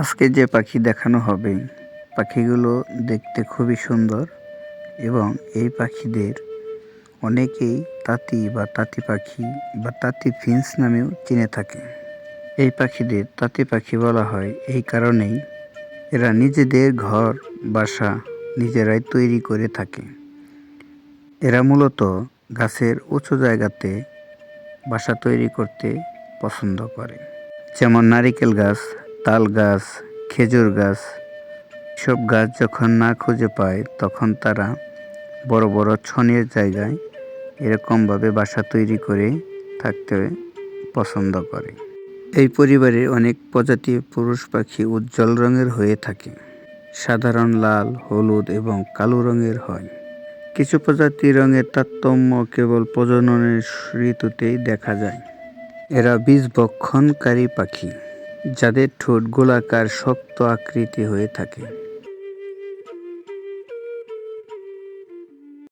আজকে যে পাখি দেখানো হবে, পাখিগুলো দেখতে খুবই সুন্দর এবং এই পাখিদের অনেকেই তাঁতি বা তাঁতি পাখি বা তাঁতি ফিন্স নামেও চিনে থাকে। এই পাখিদের তাঁতি পাখি বলা হয়। এই কারণেই এরা নিজেদের ঘর, বাসা নিজেরাই তৈরি করে থাকে। এরা মূলত গাছের উঁচু জায়গাতে বাসা তৈরি করতে পছন্দ করে। যেমন নারিকেল গাছ তাল গাছ, খেজুর গাছ সব গাছ যখন না খুঁজে পায়, তখন তারা বড় বড় ছনের জায়গায় এরকমভাবে বাসা তৈরি করে থাকতে পছন্দ করে। এই পরিবারে অনেক প্রজাতির পুরুষ পাখি উজ্জ্বল রঙের হয়ে থাকে। সাধারণ লাল, হলুদ এবং কালো রঙের হয়। কিছু প্রজাতি রঙের তারতম্য কেবল প্রজননের ঋতুতেই দেখা যায়। এরা বীজ বক্ষণকারী পাখি। যাদের ঠোঁট গোলাকার শক্ত আকৃতি হয়ে থাকে।